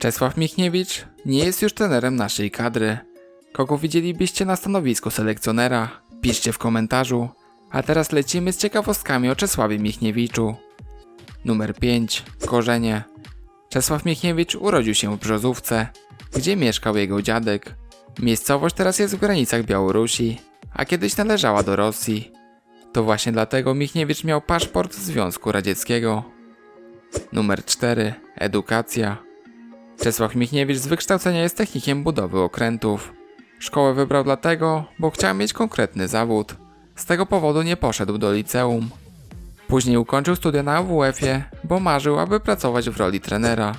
Czesław Michniewicz nie jest już trenerem naszej kadry. Kogo widzielibyście na stanowisku selekcjonera? Piszcie w komentarzu. A teraz lecimy z ciekawostkami o Czesławie Michniewiczu. Numer 5. Korzenie. Czesław Michniewicz urodził się w Brzozówce, gdzie mieszkał jego dziadek. Miejscowość teraz jest w granicach Białorusi, a kiedyś należała do Rosji. To właśnie dlatego Michniewicz miał paszport Związku Radzieckiego. Numer 4. Edukacja. Czesław Michniewicz z wykształcenia jest technikiem budowy okrętów. Szkołę wybrał dlatego, bo chciał mieć konkretny zawód. Z tego powodu nie poszedł do liceum. Później ukończył studia na AWF-ie, bo marzył, aby pracować w roli trenera.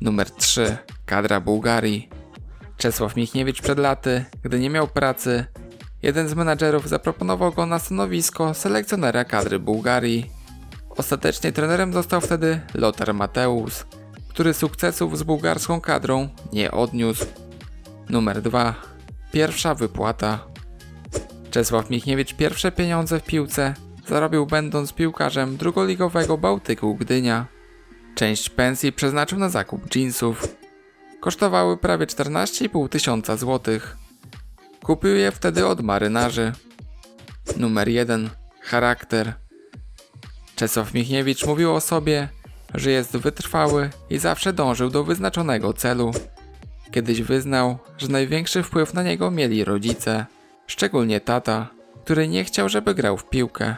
Numer 3. Kadra Bułgarii. Czesław Michniewicz przed laty, gdy nie miał pracy, jeden z menadżerów zaproponował go na stanowisko selekcjonera kadry Bułgarii. Ostatecznie trenerem został wtedy Lothar Mateusz, który sukcesów z bułgarską kadrą nie odniósł. Numer 2. Pierwsza wypłata. Czesław Michniewicz pierwsze pieniądze w piłce zarobił będąc piłkarzem drugoligowego Bałtyku Gdynia. Część pensji przeznaczył na zakup jeansów. Kosztowały prawie 14,5 tysiąca złotych. Kupił je wtedy od marynarzy. Numer 1. Charakter. Czesław Michniewicz mówił o sobie, że jest wytrwały i zawsze dążył do wyznaczonego celu. Kiedyś wyznał, że największy wpływ na niego mieli rodzice, szczególnie tata, który nie chciał, żeby grał w piłkę.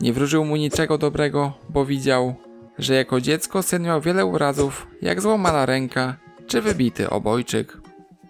Nie wróżył mu niczego dobrego, bo widział, że jako dziecko syn miał wiele urazów, jak złamana ręka czy wybity obojczyk.